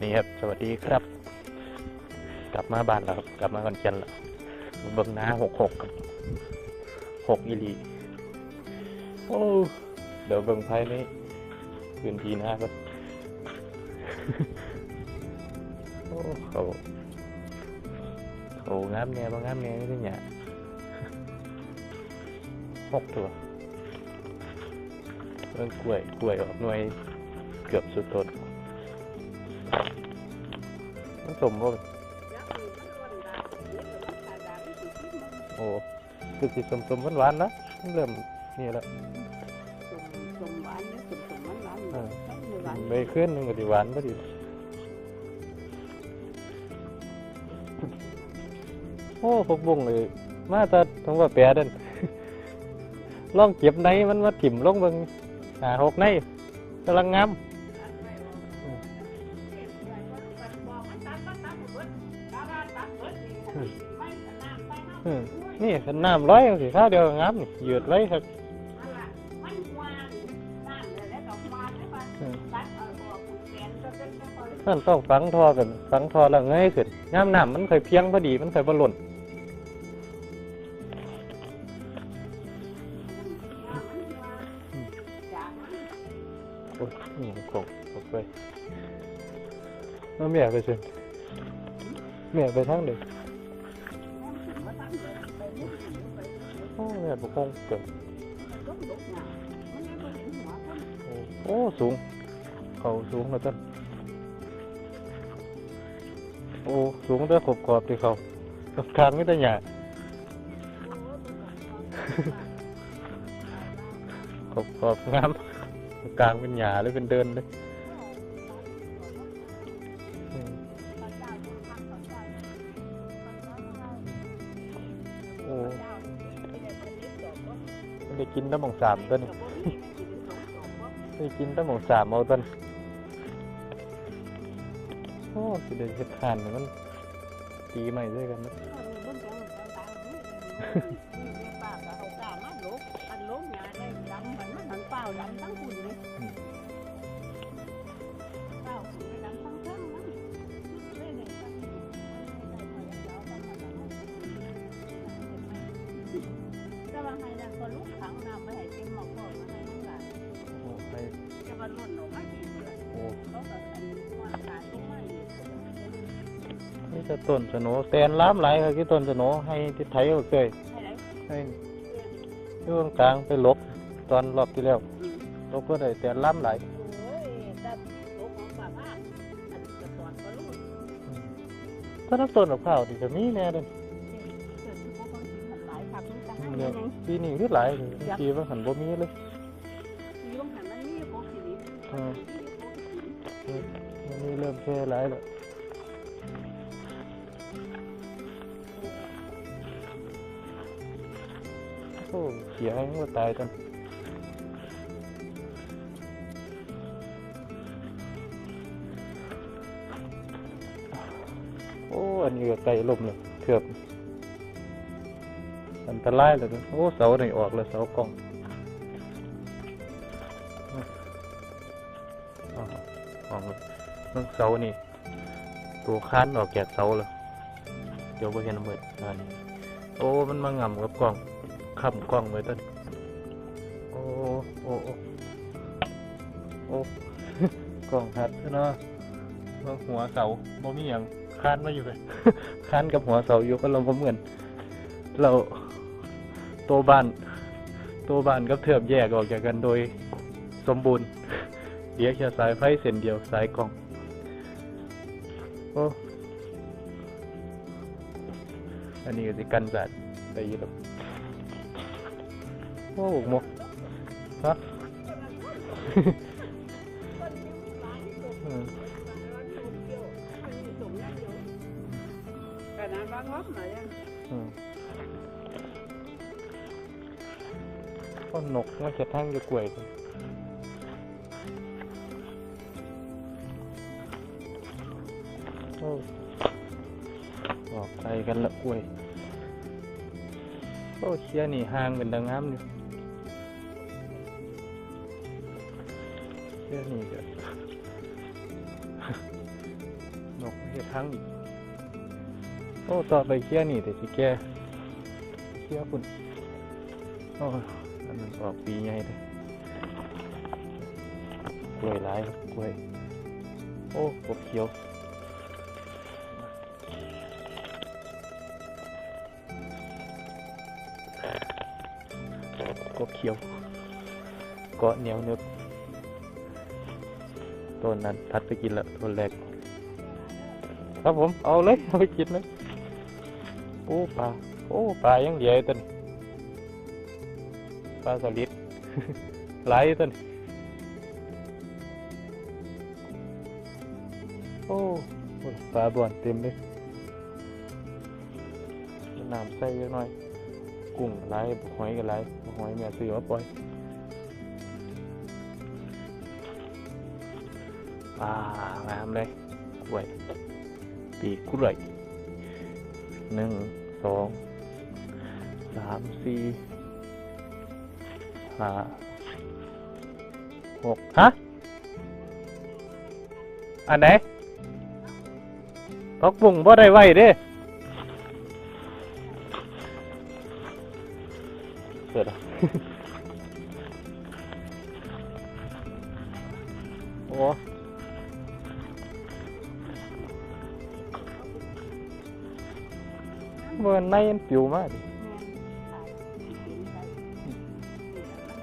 นี่ครับ สวัสดีครับ กลับมาบ้านแล้วครับกลับมาคอนเจนแล้วเบิ่งหน้าหกหกครับหกอีลีโอ้เดี๋ยวเบิ่งภายในพื้นที่หน้าก็โอ้เขาเขางามแน่บางงามแน่ไม่ได้เนี่ยหกตัวเรื่องกล้วยกล้วยออกหน่วยเกือบสุดต้น ผสมก็โอ้คือสิสมสมหวานๆนะเริ่มนี่แล้วสมหวานเนี่ยสมสมหวานหวานเออหวานไปขึ้นหนึงก็ดีหวานพอดีโอ้พวกบุ้งเลยมาแตาทั้งว่าแปรเดินลองเก็บในมันมาถิ่มลงเบิ่งหาหกในกำลังงาม นี่ขันน้ำร้อยสิข้าวเดียวก็งามนี่หยืดไว้ครับนั่นต้องฝังทอกันฝังทอแล้วเงยขึ้นน้ำน้ำมันเคยเพียงพอดีมันเคยบอลล่นโอ้ยนี่มันกงกงไปแล้วแม่ไปสิแม่ไปทางเดีย วโอ้แม่บุกงเกิดโอ้โอ้สูง เขาสูงแล้วต้นโอ้สูงแต่ขอบขอบที่เขากับทางไม่ได้หยาขอบขอบงามกลางเป็นหยาเลยเป็นเดินเลย กินตั้งหมองสามต้นนี่ไม่ได้กินตั้งหมองสามเอาต้นโอ้สิเดินเฮ็ดขานนี่มันตีใหม่ด้วยกันนะ ว่าให้ดันคนลูกขังน้ำไม่ให้เต็มหม้อก่อนมาให้ลูกหลานโอ้ไปจะมาหล่นออกมาอีกเลยโอ้เขาก็อันว่าขายตรงมาอีกนี่จะต้นสนแตนล้ามไหลครับที่ต้นสนให้ที่ไทยเอาเคยให้ช่วงกลางไปลบตอนรอบที่แล้วลบก็ได้แตนล้ามไหลถ้าต้นมะพร้าวนี่จะมีแน่เลย ปีนี้คือหลายเลยปีว่าหันบ่มีเลยมีบางหันมันมีโคกิริอืมอันนี้เริ่มแค่หลายแล้วโอ้เสียให้มันก็ตายจังโอ้อันนี้ก็ไกลลมเลยเถือบอัน ตรายเลยนะโอ้เสานี่ออกแล้วเสากล้องออกมันเสานี่ ตัวค้านออกแกกเสาเลยเดี๋ยวไปเห็นมืดอันนี้โอ้มันมางำกับกล้องค้ำกล้องไว้ต้นโอ้โอ้โอ้โอ้กล้องหัดเนาะว่าหัวเสาบ่มีอย่างค้านมาอยู่เลยค้านกับหัวเสาอยู่ก็ลงก็เหมือนเรา ตัวบ้าน ตัวบ้านกับเทือบแยกออกจากกันโดยสมบูรณ์เหลือแค่สายไฟเส้นเดียวสายกล่องโอ้อันนี้ก็สิกันสัตว์ไปอยี่หรอโอ้หมกฮะอืมขนาดวัดมายังอมก็นกมันจะทั้ง จะกล้วยกันโอ้อกไปกันละกล้วยโอ้เชียนี่ห่างเป็นดังงามอยู่เชียนี่ก็ทั้งกโอ้ต่อไปเคลียนี่แต่สิแกเคลียร์พุ่นโอ้ ออกปีใหญ่เลยกล้วยลายกล้วย โอ้กบเขียวกบเขียวเกาะเหนียวเนึบต้นนั้นทัดไปกินละต้นแรกครับผมเอาเลยเอาไปกินเลยโอ้ปลาโอ้ปลายังเดียวอยู่ต้น ปลาสลิดหลายต้นโอ้ปลาบ่อนเต็มเลยน้ำใส่เยอะหน่อย กุ้งก็หลายหอยก็หลายหอยแม่ซื้อมาปล่อยปลางามเลยกล้วยปีกล้วยหนึ่งสองสามสี่ ห้าหกฮะ อันไหนพักบุ้งบ่ได้ไว้เด้เสร็จแล้วโอ้เมื่อในมันปิวมากดิ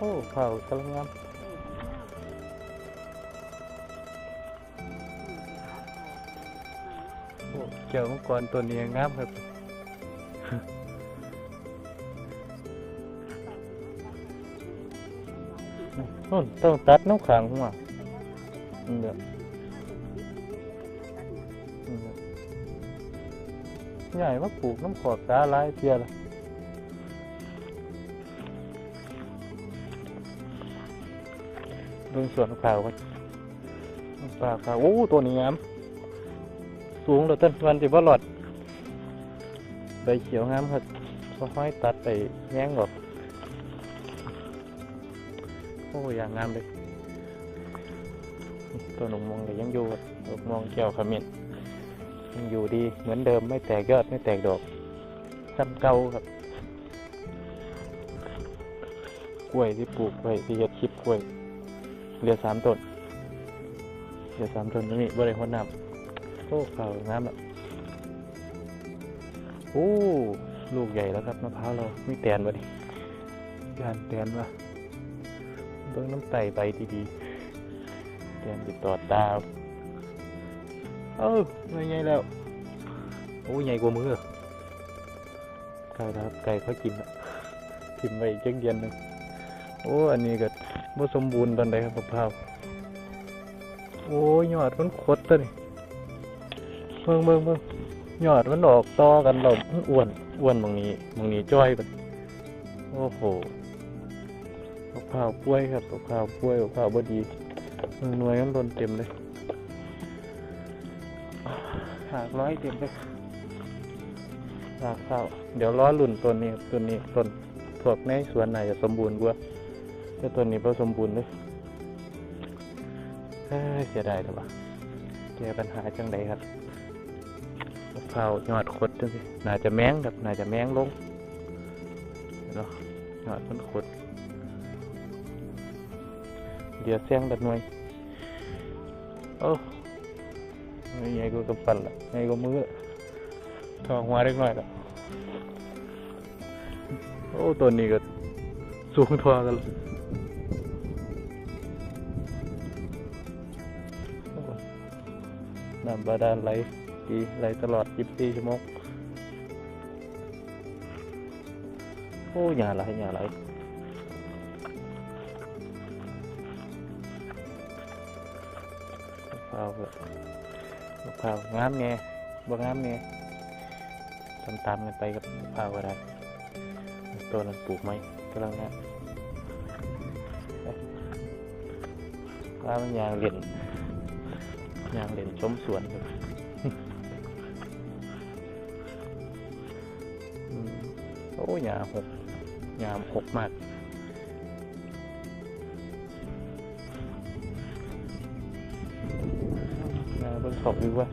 โอ้ข่าวกำลังงามโอ้เกี่ยวมังกรตัวนี้งามครับนู่นต้องตัดน้ำขังหัวนี่แหละนี่แหละใหญ่มาปลูกน้ำขอดสาลายเทียละ เบิ่งสวนขาวกันปลาขาวโอ้ตัวนี้งามสูงเหลือต้นวันที่บ่หลอดใบเขียวงามครับค่อยตัดไปแย้งออกโอ้อย่างงามเลยตัวหนุ่มมองเลยยังอยู่ดอกมองแก้วขมิ้นยังอยู่ดีเหมือนเดิมไม่แตกยอดไม่แตกดอกซ้ำเก่าครับกล้วยที่ปลูกไว้ที่จะชิบกล้วย เหลือสามต้นเหลือสามต้นตรงนี้บริหัวน้ำโอ้ข่าน้ำอะโอ้ลูกใหญ่แล้วครับมะพร้าวเราไม่แตนวะดิยานแตนวะเบิ่งน้ำไตไปดีๆเตรียมติดต่อดาเออไม่ใหญ่แล้วโอ้ใหญ่กว่ามือไก่ครับไก่เขากินละทิมไปอีกจังเย็นหนึงโอ้อันนี้ก็ บ่สมบูรณ์ตอนใดครับมะพาวโอ้ยยอดมันคดตัวนี่เบิ่งเบิ่งเบิ่งยอดมันออกต่อกันแล้วมันอ้วนอ้วนบางนี้บางนี้จ้อยไปโอ้โหมะพร้าวป่วยครับมะพร้าวป่วยมะพร้าวบดีหน่วยมันล้นเต็มเลยหากร้อยเต็มเลยหากข้าวเดี๋ยวล้อลุ่นต้นนี้ครับต้นนี้ต้นพวกในสวนน่าจะสมบูรณ์กว่า แต่ต้นนี้พอสมบูรณ์เลยเอ้ยเสียดายแต่ว่าแก้ปัญหาจังไดครับมะพร้าวยอดคดจังสิน่าจะแมงครับน่าจะแมงลงเนาะยอดมันคดเดี๋ยวเสียงดัดหน่วยโอ้ไม่ใหญ่กว่ากำปั้นละใหญ่กว่ามือทองหัวเล็กน้อยละโอ้ตัวนี้ก็สูงทอกัน น้ำบาดาลไหลดีไหลตลอด 24 ชั่วโมง โอ้หยาไหลหยาไหลมะพร้าวแบบมะพร้าวงามแน่บ่งามแน่ตามตามกันไปกับมะพร้าวก็ได้ตัวนั้นปลูกไหมกำลังงามไปว่ามันยางเหรียญ ยางเล่นชมสวนครับโอ้ยาหกยามหกมากยาบิ่งเขาอยู่ว่า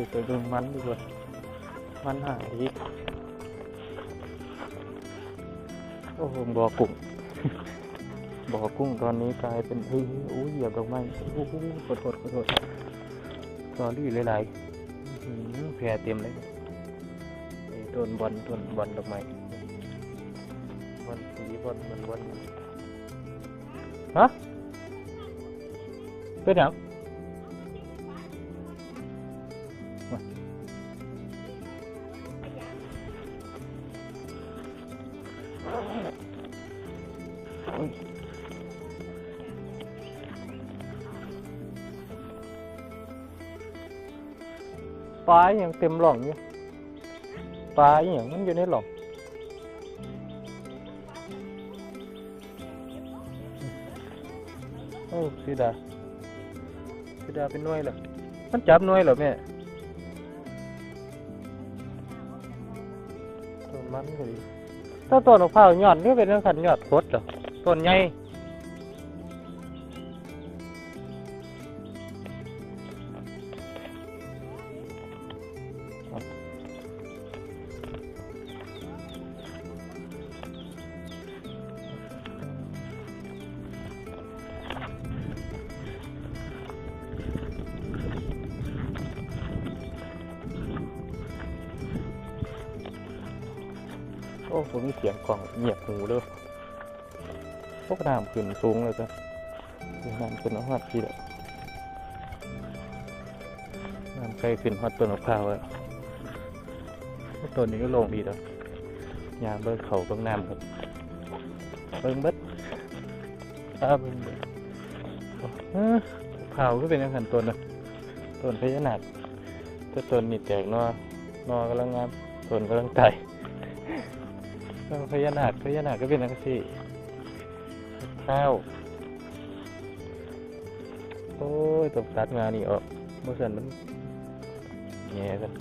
โอ้โหไปดูมันดีกว่ามันหายอีกโอ้โหบ่อกุ้งบ่อกุ้งตอนนี้กลายเป็นเฮ้ยอู้เหยียบดอกไม้โอ้โหขอโทษขอโทษสอรี่หลายๆแพรเต็มเลยไอ้ต้นบอลต้นบอลดอกไม้บอลสีบอลบอลบอลฮะเป็นหยัง ปลาอย่างเต็มหล่องอยู่ปลาอย่างมันอยู่ในหล่องโอ้สีดาสีดาเป็นน่วยเหรอมันจับน่วยเหรอแม่ต้นมันก็ดีถ้าต้นมะพร้าวยอดนี่เป็นเรื่องขันยอดพดเหรอต้นใหญ่ ล่องเงียบหูเลยพวกน้ำขึ้นสูงเลยจ้ะน้ำขึ้นหอดที่แล้วน้ำใกล้ขึ้นหอดต้นมะพร้าวแล้วต้นนี้ก็ลงดีแล้วยางเบิ้งเขาเบิ้งน้ำครับเบิ้งเบิดอ้าเบิ้งเบิดโอ้เอ้อมะพร้าก็เป็นอย่างนั้นต้นนะต้นพญานาคแต่ต้นนี่แตกนอนอกำลังงามต้นกำลังไตาย เออพญานาคพญานาคก็เป็นนังสี่ข้าว โอ้ยตกตัดงานนี่ออกเมื่อสันมันแง่กัน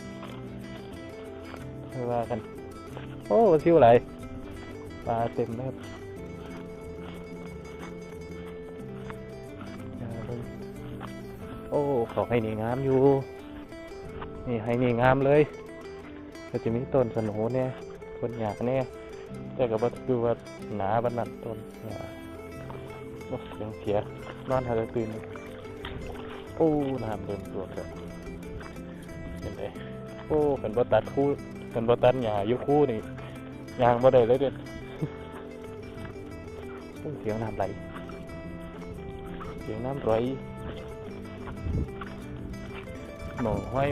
ไม่ว่ากัน โอ้ซิวไหลปลาเต็มเลยครับโอ้ขาให้นี่งามอยู่ นี่ให้นี่งามเลย ก็จะมีต้นสโหนเนี่ยต้นหยากเนี่ย แต่ก็บ่ดูว่าหนาบันนั้นต้นโอ้เสียงเสียนอนหาแต่ตื่นโอ้น้ำเริ่มตัวแล้วเห็นไหมโอ้เป็นบ่ตัดคู่เป็นบ่ตัดหญ้าอยู่คู่นี่ยางบ่ได้เลยเด็ดโอ้เสียงน้ำไหลเสียงน้ำไหลหมอห้อย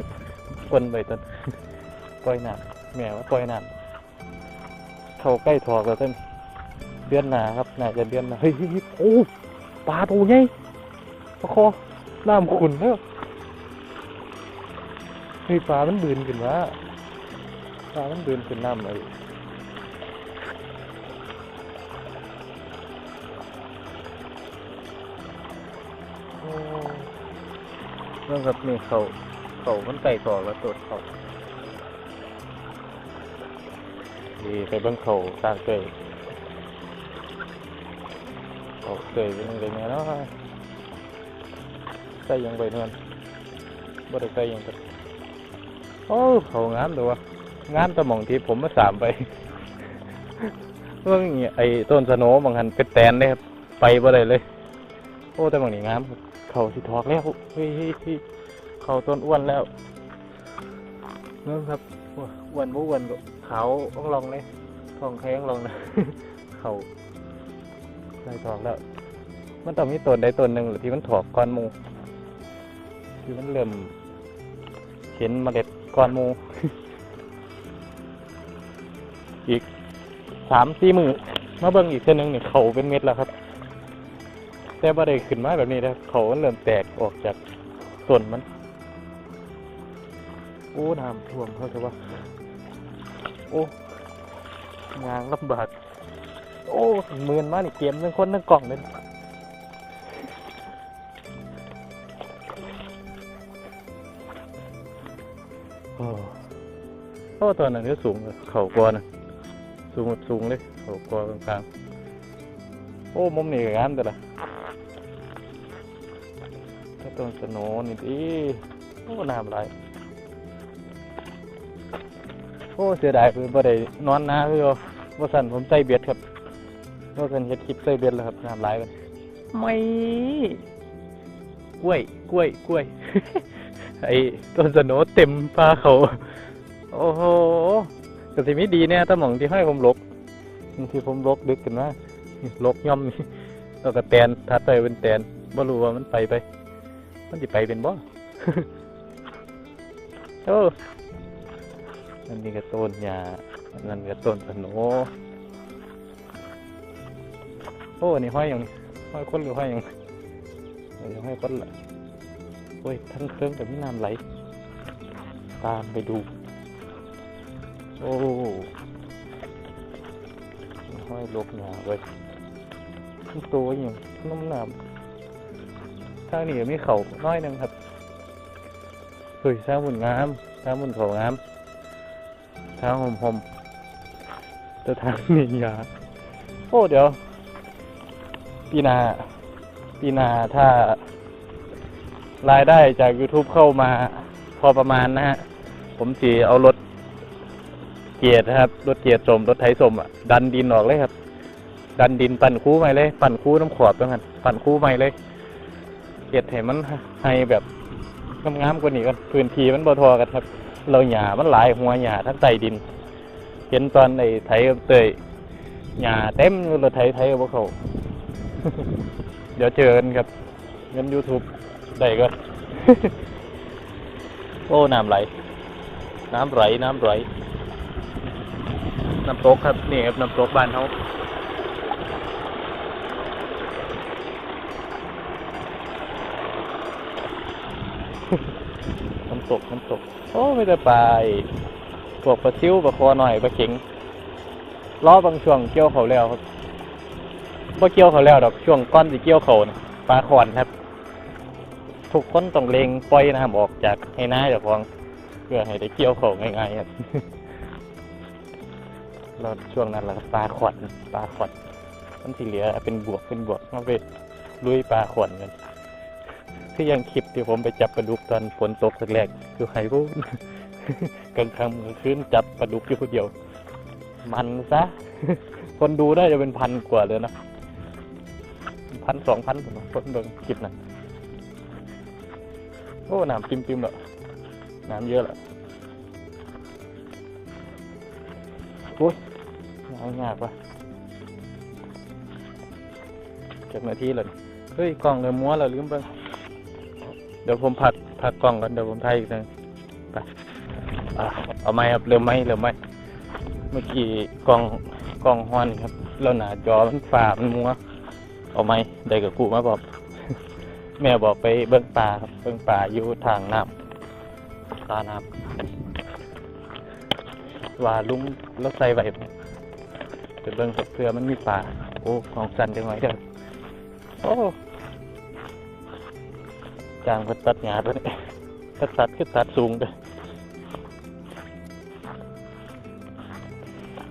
คนไปต้นปล่อยน้ำแม่ว่าปล่อยน้ำ เข้าใกล้ถอกแล้วท่านเดือนหนาครับน่าจะเดือนหนาเฮ้ยโอ้ปลาตัวใหญ่ปลาคอน้ำขุ่นแล้วเฮ้ยปลามันบืนขึ้นมาปลามันบืนขึ้นน้ำเลยเรื่องครับนี่เขาเขามันไก่ถอแล้วตัวเขา ดีไปเบิ่งเขาตากเตยเขาเตยเป็นยังไงเนี่ยเนาะใส่ยังไปเนื่นบ่ได้ใส่ยังกันโอ้เขางามตัวงามตะหมองที่ผมมาสามไปเมื่อกี้ไอ้ต้นสโนบางหันเป็นแตนเลยครับไปบ่ได้เลย โอ้แต่บางนี่งามเขาสิทอกแล้วเฮ้ยเขาต้นอ้วนแล้วเนื่อครับอ้วนบ่อ้วนก็ ขาวอ่องลองเลยทองแข็งลองนะเขาใส่ถอกแล้ว มันต้องมีต้นใดต้นหนึ่งหรือที่มันถอกก้อนมูที่มันเริ่มเห็นเมล็ดก้อนมู อีกสามสี่มือมาเบิ่งอีกเส้นหนึ่งเนี่ยเขาเป็นเม็ดแล้วครับ แต่บ่ได้ขึ้นมาแบบนี้นะเขาเริ่มแตกออกจากต้นมันโอ้น้ำท่วมเขาจะว่า โอ้ยางลำบากโอ้หมื่นมานี่เกมทั้งคนทั้งกล่องเลยโอ้โอ้ตอนนั้นก็สูงเลยเข่ากอนะสูงสูงเลยเข่ากอกลางโอ้มุมนี่ก็งามแต่ละถ้าต้นสนว์นี่ดิโอ้น้ำไหล โอ้เสียดายคือบ่ได้นอนนาคือว่าสั่นผมใส่เบียดครับว่าสั่นเฮ็ดคลิปใส่เบียดแล้วครับน้ำลายกันไม่กล้วยกล้วยกล้วย ไอ้ต้นสนเต็มปลาเขา โอ้โหแต่สิไมีดีเนี่ยถ้าหมองที่ให้ผมลกบางทีผมลกดึกกันว่าลกย่อมนี่แล้วก็แตนทัดไปเป็นแตนบ่รู้ว่ามันไปไป มันจะไปเป็นบ่ โอ้ อันนี้ก็ต้นหญ้านนั้นก็ต้นสโนโอ้นนี้ห้อยอย่างนี้ห้อยคนหรือห้อยอย่างเดี๋ยวห้อยคนละโอ้ยทั้งเครื่องแต่ไม่น้ำไหล ตามไปดู โอ้ห้อยลกหนาไว้ยทั้งตัวอย่างน้ำหนามทางนี้มีเขาน้อยนึงครับเฮ้ยทางมุนงามทางมุนเขางาม ทางหอมหอมแต่ทางนี่ยาโอ้เดี๋ยว ปีนา ปีนาถ้ารายได้จาก YouTube เข้ามาพอประมาณนะฮะ ผมสีเอารถเกียร์ครับ รถเกียร์สม รถไถสมอะ ดันดินออกเลยครับ ดันดินปั่นคู่ใหม่เลย ปั่นคู่น้ำขอบด้วยกันปั่นคู่ใหม่เลย เกียร์ให้มันให้แบบงามๆกว่านี้กันพื้นที่มันบ่ทอกันครับ เราหญ้ามันหลายหัวหญ้าทั้งใต้ดิน เห็นตอนไอ้ไถกับเตยหญ้าเต็มเรถไถไถกับพวกเขา เดี๋ยวเจอกันครับเงิน YouTube ได้ก็โอ้น้ำไหล น้ำไหลน้ำไหลน้ำตกครับนี่ครับน้ำตกบ้านเขา น้ำตกน้ำตก โอ้ไม่ได้ไปพวกปลาซิวปลาคอหน่อยปลาเข็งล้อบางช่วงเกี่ยวเขาแล้วครับพอเกี่ยวเขาแล้วดอกช่วงก้อนสิเกี่ยวเขานะปลาขอนครับ ทุกคนต้องเลงปล่อยน้ำออกจากให้หน้าเจ้าของเพื่อให้ได้เกี่ยวเขาง่ายๆครับเราช่วงนั้นแหละครับปลาขอนปลาขอนมันที่เหลือเป็นบวกเป็นบวกมาไปลุยปลาขอนกัน คือยังคลิปที่ผมไปจับปลาดุกตอนฝนตกแรกๆคือไห้พวกกลางค่ำกลางคืนจับปลาดุกอยู่คนเดียว มันซะ คนดูได้จะเป็นพันกว่าเลยนะพันสองพันผมคนเบิ่งคลิปนั้นโอ้น้ำปิมๆแล้วน้ำเยอะแล้วโอ้ยยากยากว่ะจ็ดนาทีแล้วนี่เฮ้ยกล่องเลยม้วนแล้วลืมเบิ่งเดี๋ยวผมผักผักกล่องกันเดี๋ยวผมไทยอีกทีไปอเอาไม้ครับเริ่มไม้เริ่มไม้เมื่อกี้กล่องกล่องฮอนครับ แล้วหนาจอมันฝ่ามันมัวเอาไม้ได้กับกูมาบอกแม่บอกไปเบิ่งปลาครับเบิ่งปลาอยู่ทางน้ำปลาน้ำว่าลุงแล้วใส่ไว้ไหมไปเบิ่งกับเพื่อมันมีปลาโอ้ของสันจังไว้เด้อโอ้ จางเพิ่นตัดหญ้าตัวนี้ถ้าตัดคือตัดสูงเด้อ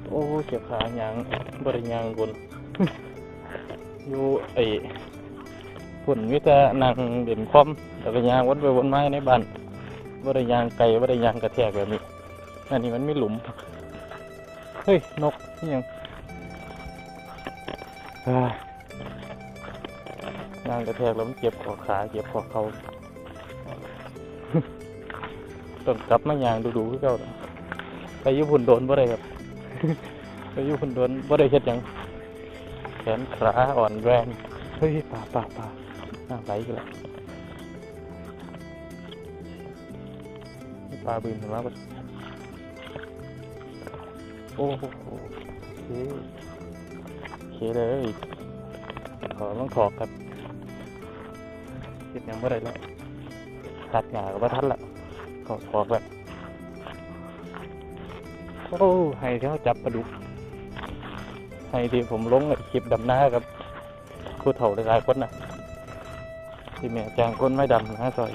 โอ้เจ็บขาหยังบริยางบนอยู่ไอ้ฝุ่นมิต่นั่งเด่นคอมแล้วก็ยางวนไปวนมาในบ้านว่าได้ยางไก่ว่าได้ยางกระแทกแบบนี้อันนี้มันไม่หลุม เฮ้ย นกนี่ยัง อ่ายางกระแทกแล้วมันเจ็บขอขาเจ็บขอเขาต้องกลับมายางดูๆคือเก่าไปยุพุ่นโดนบ่ได้ครับไปยุพุ่นโดนบ่ได้เฮ็ดหยังแขนขาอ่อนแรงเฮ้ยป่าป่าป่าน้ำไหลกันแล้วปลาบินถึงแล้วโอ้โหโอเคเคเลยขอต้องขอครับ คิดยังไม่ได้แล้วตัดหงากับว่าทันละขอขอกแบบโอ้ให้เขาจับปลาดุกให้ที่ผมลงไอ้คลิปดำหน้ากับผู้เฒ่าหลายคนนะที่แม่จ้างคนไม่ดำนะซอย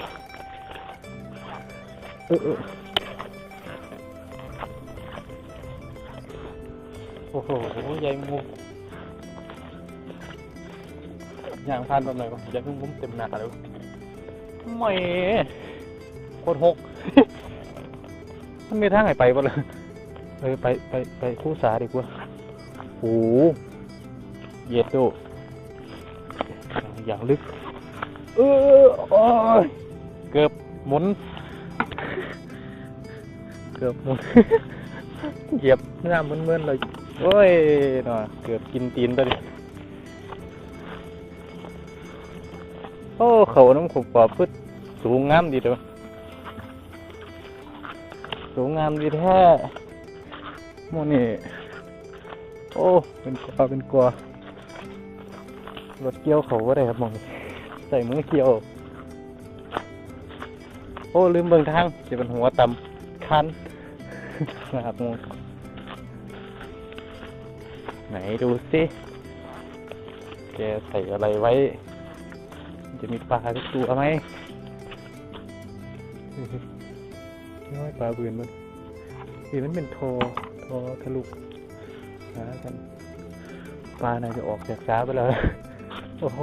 โอ้โหใหญ่งูย่างพานแบบไหนวะใหญ่งุ้มเต็มหน้าเลย ไม่โคตรหก มันมีทางไหนไปบ่เลยเออไปไปไปคู่สาดีกว่าโอ้เย็ดโดอย่างลึก เออโอ้ยเกือบหมุน เกือบหมุน เหยียบหน้ามึนๆเลยโอ้ยน่ะเกือบกินตีนไปดิ โอ้เขาน้ำขบปอบพืชสูงงามดีเด้อสูงงามดีแท้โมนี่โอ้เป็นกลัวเป็นกลัวรถเกี่ยวเขาก็ได้ครับมองใส่มือเกี่ยว โอ้ลืมเบิ่งทางจะเป็นหัวต่ำคันนะครับงูไหนดูสิแกใส่อะไรไว้ จะมีปลาสักตัวไหมน้อยปลาบืนมันบืนมันเป็นโทโททะลุหากันปลาน่าจะออกจากซ้าไปแล้ว โอ้โห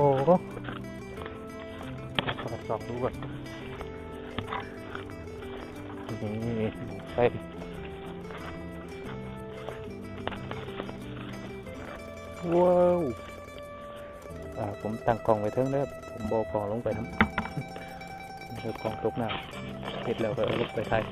ขอสองดูก่อนนี่ใส่ว้าว ผมตั้งกล่องไว้เทิงเด้อผมบอกกล่องลงไปน้ำเดี๋ยวกล่องตกน้ำเสร็จแล้วก็เอาลงไปไทย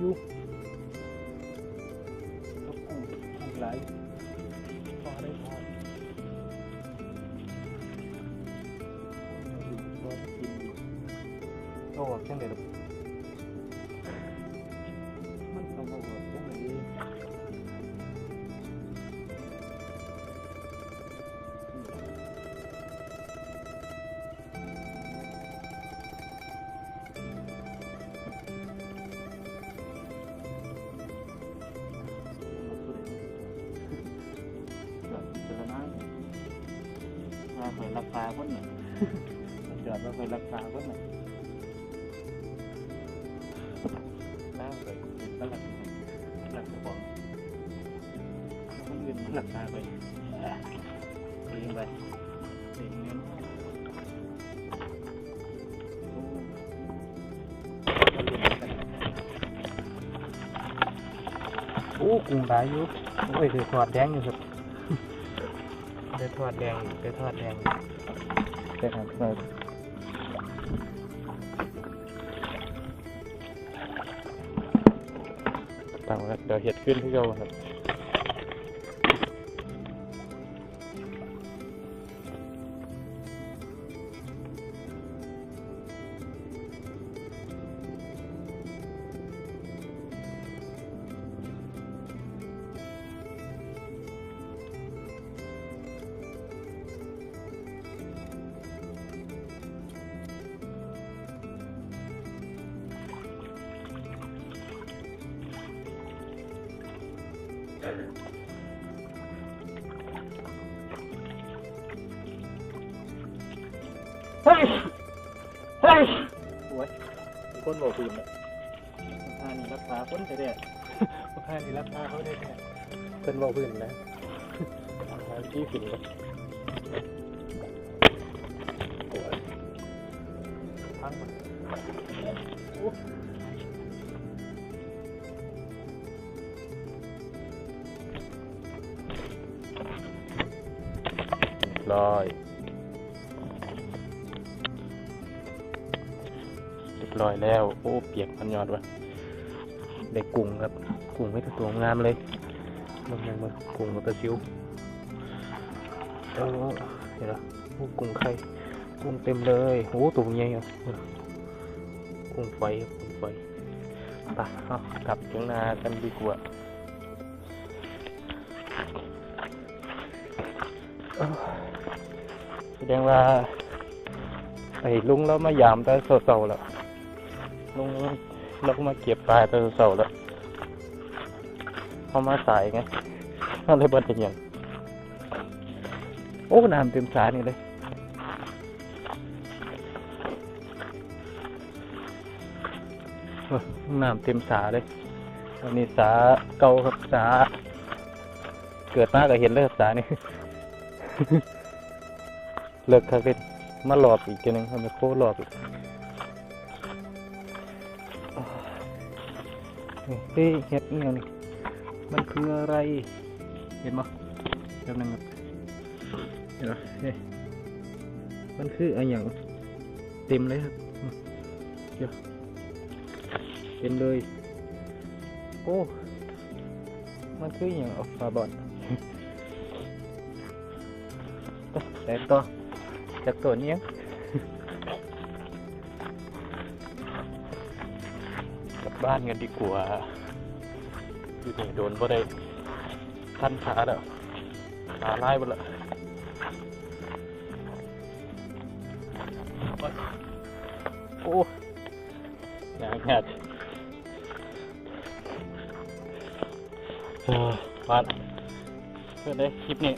ปลาจิวตกกุ้งกุ้งไหลพอได้พอโอ้แค่นล่ะมัน คยรักษาคนหนึ่งเกิดว่าเคยรักษาคนหนึ่งน่าเคยเป็นรักรักของคนอื่นรักษาไปเลี้ยงไปเลี้ยงเงินโอ้กุ้งหลายอยู่โอ้ยเดือดทอดแดงอยู่ครับเดือดทอดแดงอยู่เดือดทอดแดง อยู่ครับเราตั้งไว้เดี๋ยวเห็ดขึ้นที่เราครับ เฮ้ย เฮ้ยโอ้ยมีคนบอกปืนอะข้านี่รักษาคนแท้ๆข้านี่รักษาเขาแท้ๆเป็นบอกปืนนะมาที่ขึ้น ร้อย เรียบร้อยแล้ว โอ้ เปียกพันยอดวะได้กุ้งครับกุ้งไม่ตัวงามเลยมึงมึงมึงกุ้งมันกระซิวโอ้เห็นเหรอโอ้กุ้งไข่กุ้งเต็มเลยโอ้ตัวใหญ่อะกุ้งไฟกุ้งไฟไปเอากลับถึงนากันดีกว่าเอ้าแส ดงว่าไอ้ลุงเรามายามแต่เสาๆแล้วลุงเราก็มาเก็บปลาแต่เสาๆแล้วเขามาสายไงเขาเลยบ่ได้หยังโอ้น้ำเต็มสานี่เลยน้ำเต็มสาเลยวันนี้สาเก่าครับสาเกิดมาก็เห็นเลยครับสานี่ เลิกครับเล่นมาหลอบอีกทีหนึงทำไมโคหลอบอีกเฮ้ยเห็ดนี่นี่มันคืออะไร เห็นมั้ยแป๊บนึงครับเห็นไหมเฮ้ยมันคืออะไรอย่างเต็มเลยครับอืมเดี๋ยวเต็มเลย โอ้ มันคืออย่างเอาปลาบอลแต่ต่อ จากตัวนี้กลับบ้านกันดีกว่าอยู่นี่โดนบ่ได้ท่านขาแล้วขาไล่บ่ละโอ้ยางงัดเออบ้านเพื่อนได้คลิปนี้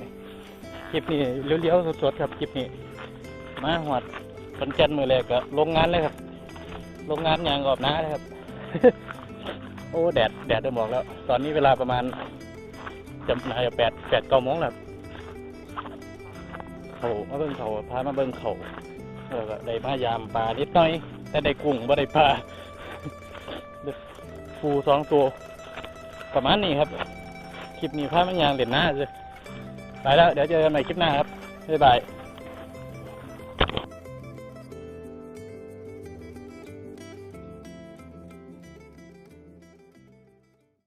คลิปนี้เลี้ยวๆสดๆครับ คลิปนี้ มาหอดขอนแก่นมือแรกก็ลงงานเลยครับ ลงงานยางกอบน้าเลยครับ โอ้แดดแดดได้บอกแล้ว ตอนนี้เวลาประมาณจำนายแปดแปดเก้าโมงแล้วเขามาเบิ่งเขาพามาเบิ่งเขาแล้วก็ได้มายามปลานิดหน่อย แต่ได้กุ้งบ่ได้ปลาได้ปูสองตัว ประมาณนี้ครับ คลิปนี้พามันยางเด่นหน้าเลยไปแล้ว เดี๋ยวเจอกันใหม่คลิปหน้าครับบ๊ายบาย